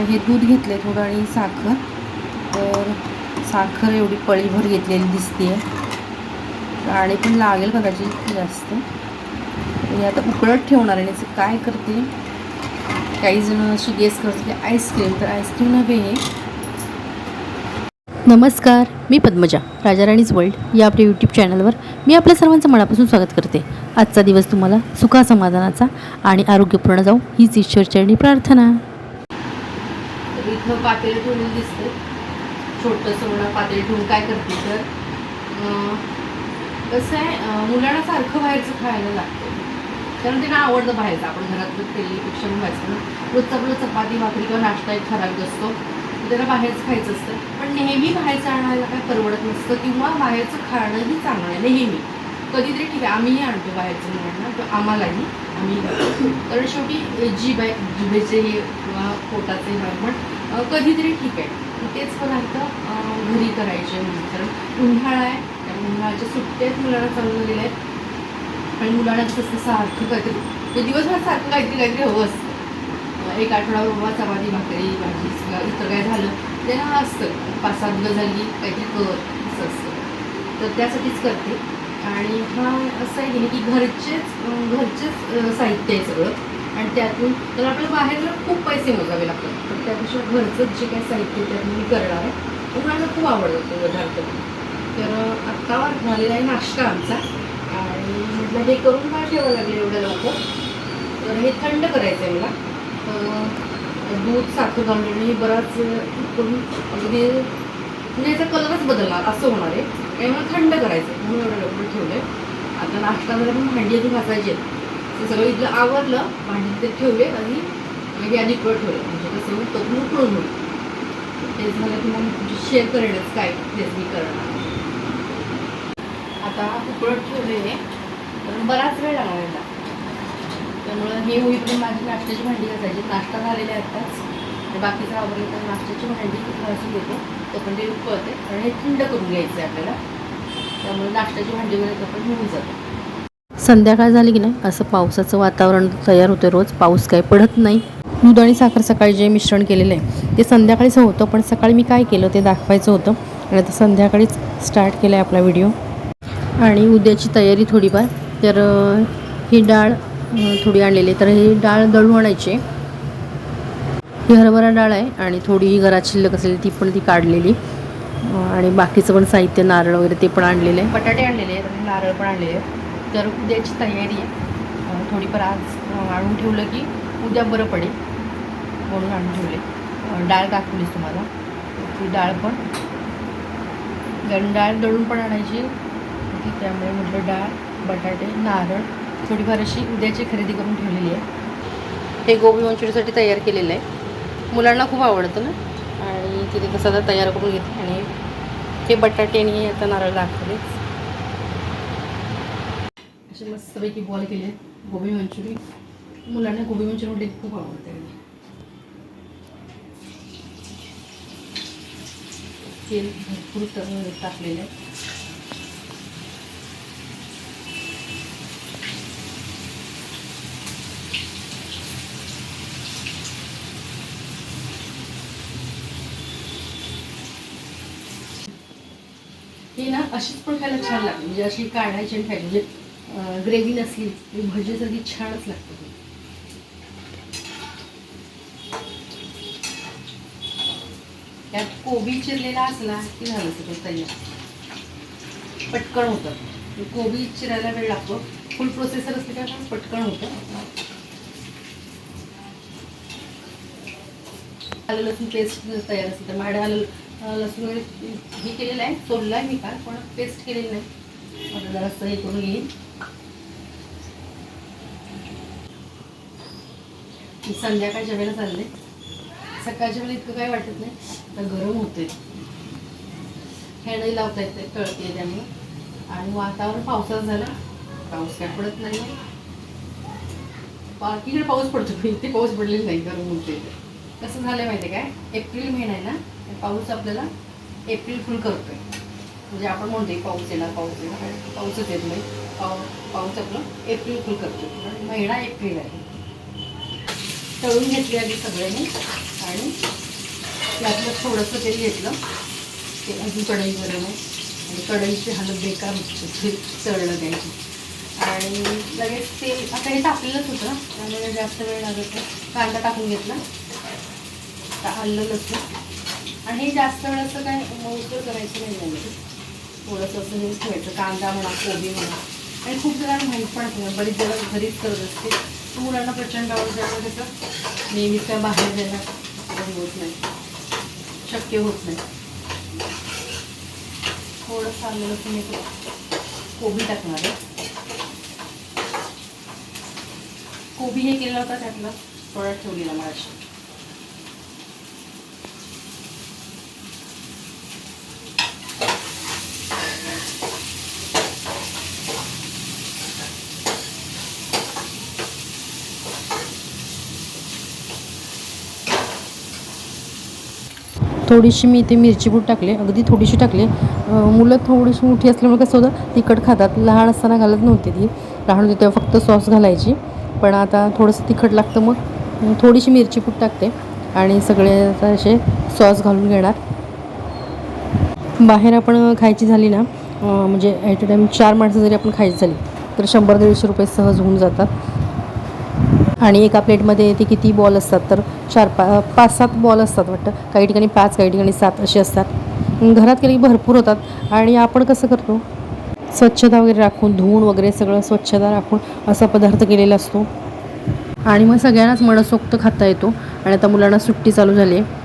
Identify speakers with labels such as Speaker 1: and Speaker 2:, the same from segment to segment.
Speaker 1: हे दूध घेतलं आहे थोडं आणि साखर. तर साखर एवढी पळीभर घेतलेली दिसते आहे आणि पण लागेल कदाचित जास्त. हे आता उकळत ठेवणार आहे. याचं काय करते? काही जण अशी गेस करते की आईस्क्रीम तर आईस्क्रीम नव्हे हे. नमस्कार मी पद्मजा राजाराणीज वर्ल्ड या आपल्या यूट्यूब चॅनलवर मी आपल्या सर्वांचं मनापासून स्वागत करते. आजचा दिवस तुम्हाला सुखासमाधानाचा आणि आरोग्यपूर्ण जाऊ हीच ईश्वरचरणी प्रार्थना. इथं पातेलं ठेवून दिसते छोटंसं म्हणा पातेलं ठेवून काय करते तर कसं आहे मुलांना सारखं बाहेरचं खायला लागतं. कारण त्यांना आवडतं बाहेरचं आपण घरात केलेल्यापेक्षा पण बाहेरचं ना. रोजचं आपलं चपाती भाकरी किंवा नाश्ता एक ठराविक असतो. त्याला बाहेरचं खायचं असतं. पण नेहमी बाहेरचं आणायला काय परवडत नसतं किंवा बाहेरचं खाणंही चांगलं आहे नेहमी. कधीतरी ठीक आहे आम्हीही आणतो बाहेरचं मुलांना किंवा आम्हालाही आम्ही कारण शेवटी जीभ आहे जिभेचे हे किंवा पोटाचे नॉर्मल कधीतरी ठीक आहे. तेच पदार्थ घरी करायचे म्हणजे कारण उन्हाळा आहे त्या उन्हाळ्याच्या सुट्ट्यात मुलांना चालू झालेल्या आहेत. आणि मुलांना कसं सारखं काहीतरी ते दिवसभर सारखं काहीतरी काहीतरी हवं असतं. एक आठवडा बाबा चपाती भाकरी भाजी किंवा इतर काय झालं त्यांना असतं. पाच सात दिवस झाली काहीतरी कर असं असतं. तर त्यासाठीच करते. आणि हा असं आहे की घरचेच घरचेच साहित्य आहे सगळं. आणि त्यातून तर आपल्याला बाहेरला खूप पैसे मोजावे लागतात. पण त्यापेक्षा घरचंच जे काही साहित्य त्यात मी करणार आहे. मुलांना खूप आवडतो तो पदार्थ. तर आत्ता झालेला आहे नाश्ता आमचा. आणि म्हटलं हे करून का ठेवावं लागेल एवढं लवकर तर हे थंड करायचं आहे मला. तर दूध साखर घालून बराच करून अगदी म्हणजे याचा कलरच बदलणार असं होणार आहे. त्यामुळे मला थंड करायचं आहे म्हणून एवढं लवकर ठेवलं. आहे आता नाश्ता झाला पण भांडी अजून घासायची आहेत. ते सगळं इथलं आवरलं भांडी ते ठेवले आणि हे आधी उकळत ठेवलं. म्हणजे कसं मग तोपर्यंत उकळून होईल. ते झालं की मग म्हणजे शेअर करेनच काय तेच मी करणार. आता उकळत ठेवलेले तर बराच वेळ लागायला. याला त्यामुळं हे होईपर्यंत माझी नाश्त्याची भांडी घासायची. नाश्ता झालेला आहे आत्ताच. आणि बाकीचं आवडलं तर नाश्त्याची भांडी घासून घेतो. पण ते उकळते. कारण हे थंड करून घ्यायचं आहे आपल्याला. त्यामुळे नाश्त्याची भांडी वगैरे पण होऊन जातं संध्याकाळ झाली की नाही? असं पावसाचं वातावरण तयार होतं रोज. पाऊस काय पडत नाही. दूध आणि साखर सकाळी जे मिश्रण केलेलं आहे ते संध्याकाळीच होतं पण सकाळी मी काय केलं ते दाखवायचं होतं. आणि आता संध्याकाळीच स्टार्ट केला आहे आपला व्हिडिओ आणि उद्याची तयारी थोडीफार. तर ही डाळ थोडी आणलेली तर ही डाळ दळून आणायची ही हरभरा डाळ आहे आणि थोडी ही घरात शिल्लक असेल ती पण ती काढलेली. आणि बाकीचं पण साहित्य नारळ वगैरे ते पण आणलेलं आहे. बटाटे आणलेले आहेत नारळ पण आणलेले आहेत. तर उद्याची तयारी आहे. थोडीफार आज आणून ठेवलं की उद्या बरं पडेल म्हणून आणून ठेवले. डाळ दाखवलीच तुम्हाला. ती डाळ पण कारण डाळ दळून पण आणायची. होती त्यामुळे म्हटलं डाळ बटाटे नारळ थोडीफार अशी उद्याची खरेदी करून ठेवलेली आहे. हे गोबी मंचुरीसाठी तयार केलेलं आहे. मुलांना खूप आवडतं ना? आणि तिथे कसं आता तयार करून घेते आणि हे बटाटे आणि हे आता नारळ दाखवलेच असे मस्तपैकी बॉल केले. गोबी मंचुरी. मुलांना गोबी मंचुरी खूप आवडते. तेल भरपूर ट- टाकलेलं आहे. ही ना अशीच पण खायला छान लागते. म्हणजे अशी काढायची आणि खायची. म्हणजे ग्रेव्ही नसली तरी भजीसारखी छानच लागते ती. त्यात कोबी चिरलेला असला की झालं सगळं तयार. पटकन होतं. कोबी चिरायला वेळ लागतो. फुल प्रोसेसर असते का? पटकन होतं. आलं लसूण पेस्ट तयार असते. तर माझ्या आलं लसूण हे केलेलं आहे. सोडलं आहे मी काल पण पेस्ट केलेलं नाही. आता जरा सही करून घेईन. मी संध्याकाळच्या वेळेला चालले सकाळच्या वेळेला इतकं काही वाटत नाही आता गरम होते फॅनही लावता येते कळते त्यामुळे आणि वातावरण पावसाचं झालं पाऊस काय पडत नाही. बाकीकडे पाऊस पडतो इथे पाऊस पडलेला नाही गरम होते कसं झालं माहिती आहे काय? एप्रिल महिना आहे ना पाऊस आपल्याला एप्रिल फुल करतोय. म्हणजे आपण म्हणतोय पाऊस येणार पाऊस येणार. पाऊसच येत नाही. पाऊ पाऊस आपलं एप्रिल फुल करतो. महिना एप्रिल आहे. तळून घेतली आधी सगळ्यांनी. आणि त्यातलं थोडंसं तेल घेतलं. ते अजून कढई गरम आहे आणि कढईची हालत बेकार चढलं ते द्यायची आणि लगेच तेल आता हे टाकलेलंच होतं. त्यामुळे जास्त वेळ लागत नाही. कांदा टाकून घेतला. आता आलं लसूण. आणि हे जास्त वेळ असं काय मौसर करायचं नाही थोडंसं असं हे ठेवायचं कांदा म्हणा कोबी म्हणा. आणि खूप जणांना माहीत पण नाही बरीच जण घरीच करत असते तर मुलांना प्रचंड आवडतं त्यामुळे त्याचं नेहमीच त्या बाहेर जायला होत नाही. शक्य होत नाही. थोडंसं आलं लसूण येतो कोबी टाकणार आहे. कोबी हे केलं होतं त्यातलं थोडा ठेवलेला माझ्या
Speaker 2: थोडीशी मी इथे मिरची पूड टाकले अगदी थोडीशी टाकली मुलं थोडीशी मोठी असल्यामुळे कसं होतं तिखट खातात. लहान असताना घालत नव्हती ती. लहान होती तेव्हा फक्त सॉस घालायची. पण आता थोडंसं तिखट लागतं मग. थोडीशी मिरची पूड टाकते. आणि सगळे आता असे सॉस घालून घेणार. बाहेर आपण खायची झाली ना म्हणजे ॲट अ टाईम चार माणसं जरी आपण खायची झाली तर शंभर दीडशे रुपये सहज होऊन जातात. आणि एका प्लेटमध्ये ते किती बॉल असतात तर चार पा पाच सात बॉल असतात वाटतं. काही ठिकाणी पाच काही ठिकाणी सात असे असतात. घरात केली भरपूर होतात. आणि आपण कसं करतो? स्वच्छता वगैरे राखून धुवून वगैरे सगळं स्वच्छता राखून असा पदार्थ केलेला असतो. आणि मग सगळ्यांनाच मनसोक्त खाता येतो. आणि आता मुलांना सुट्टी चालू झाली आहे.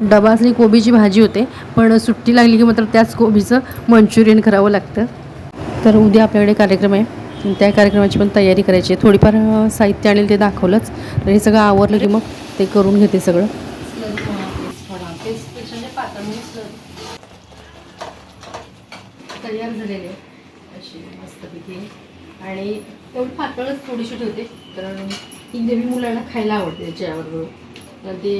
Speaker 2: डबा असली कोबीची भाजी होते पण सुट्टी लागली की मात्र त्याच कोबीचं मंचुरियन करावं लागतं. तर उद्या आपल्याकडे कार्यक्रम आहे. त्या कार्यक्रमाची पण तयारी करायची आहे. थोडीफार साहित्य आणेल ते दाखवलंच. तर हे सगळं आवरलं की मग ते करून घेते सगळं.
Speaker 1: पातळ म्हणजे तयार झालेले अशी मस्तपैकी आणि तेवढी पातळच थोडीशी ठेवते कारण ती ग्रेव्ही मुलांना खायला आवडते त्याच्याबरोबर तर ते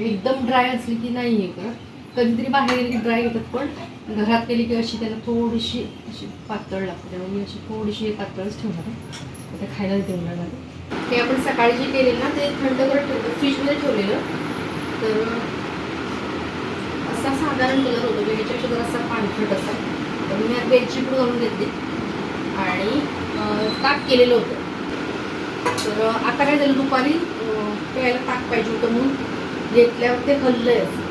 Speaker 1: एकदम ड्राय असली की नाही हे करत कधीतरी बाहेर गेली ड्राय होतात पण घरात केली की अशी त्याला थोडीशी अशी पातळ लागते. त्यामुळे मी अशी थोडीशी पातळच ठेवणार आहे. ते खायला देते मुलांना ते आपण सकाळी जे केले ना ते थंड करत ठेवलं. फ्रीजमध्ये ठेवलेलं. तर असा साधारण कलर होतो. की ह्याच्यापेक्षा जरासा पाणथट असा. तर मी वेलची पूड घालून घेतली. आणि ताक केलेलं होतं. तर आता काय झालं? दुपारी प्यायला ताक पाहिजे होतं म्हणून. घेतल्यावर ते हल्लंय. आहे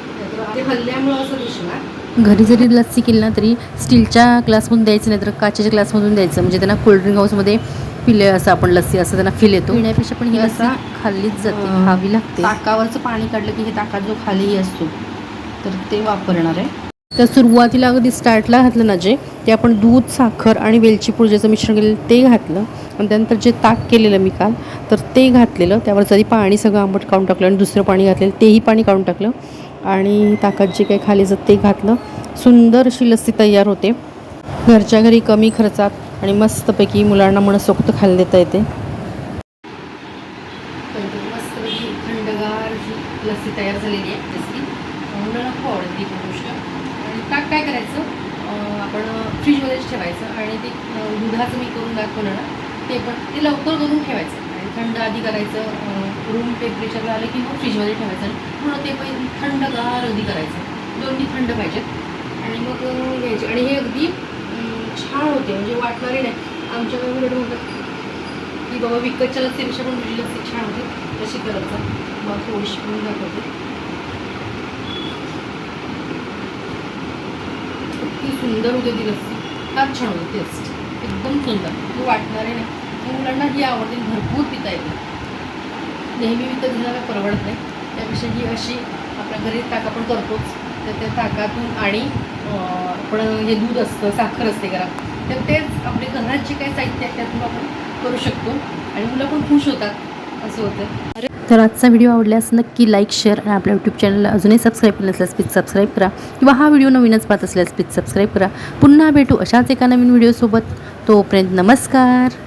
Speaker 1: ते हल्ल्यामुळं असं
Speaker 2: घरी जरी लस्सी केली ना तरी स्टीलच्या ग्लासमधून द्यायचं नाही तर काचेच्या ग्लासमधून द्यायचं. म्हणजे त्यांना कोल्ड्रिंक हाऊसमध्ये पिले असं आपण लस्सी असं त्यांना फील येतो. पिण्यापेक्षा पण ही लस्सी
Speaker 1: असा,
Speaker 2: खाल्लीच जाते खावी लागते.
Speaker 1: ताकावरचं पाणी काढलं की हे ताकात जो खालीही असतो. तर ते वापरणार आहे.
Speaker 2: तर सुरुवातीला अगदी स्टार्टला घातलं ना जे ते आपण दूध साखर आणि वेलची पूड ज्याचं मिश्रण केलेलं ते घातलं. आणि त्यानंतर जे ताक केलेलं मी काल तर ते घातलेलं. त्यावर जरी पाणी सगळं आंबट काढून टाकलं आणि दुसरं पाणी घातलेलं तेही पाणी काढून टाकलं. आणि ताकद जे काही खाली जात ते घातलं. सुंदर अशी लस्सी तयार होते. घरच्या घरी कमी खर्चात आणि मस्तपैकी मुलांना मनसोक्त खायला देता येते.
Speaker 1: मस्तपैकी थंडगार लस्सी तयार झालेली आहे लस्सी मुलांना खूप आवडते ती गोष्ट. आणि ताक काय करायचं? आपण फ्रीजमध्येच ठेवायचं आणि ते दुधाचं मी करून दाखवलं ना ते पण ते लवकर करून ठेवायचं. थंड आधी करायचं रूम टेम्परेचरला आलं की मग फ्रीजमध्ये ठेवायचं पूर्ण ते पण थंडगार अगदी करायचं. दोन्ही थंड पाहिजेत. आणि मग घ्यायचे. आणि हे अगदी छान होते. म्हणजे वाटणारे नाही. आमच्याकडे उलट म्हणतात की बाबा विकतच्या लसीपेक्षा पण तुझी लस्सी छान होते. तशी करायचं. मग थोडीशी पण दाखवते. सुंदर होते ती लस्सी. फार छान होते टेस्ट. एकदम सुंदर. म्हणजे वाटणारे नाही. त्या मुलांना ही आवडते भरपूर पिता येते नेहमी विकत घ्यायला काय परवडत नाही. त्यापेक्षा ही अशी आपल्या घरी ताक आपण करतोच. तर त्या ताकातून आणि आपण हे दूध असतं साखर असते घरात. तर तेच आपले घरात जे काही साहित्य आहे त्यातून आपण करू शकतो. आणि मुलं पण खुश होतात असं होतं.
Speaker 2: तर आजचा व्हिडिओ आवडल्यास नक्की लाईक शेअर आणि आपल्या यूट्यूब चॅनलला अजूनही सबस्क्राईब केलं नसल्यास प्लीज सबस्क्राईब करा. किंवा हा व्हिडिओ नवीनच पाहत असल्यास प्लीज सबस्क्राईब करा. पुन्हा भेटू अशाच एका नवीन व्हिडिओसोबत तोपर्यंत नमस्कार.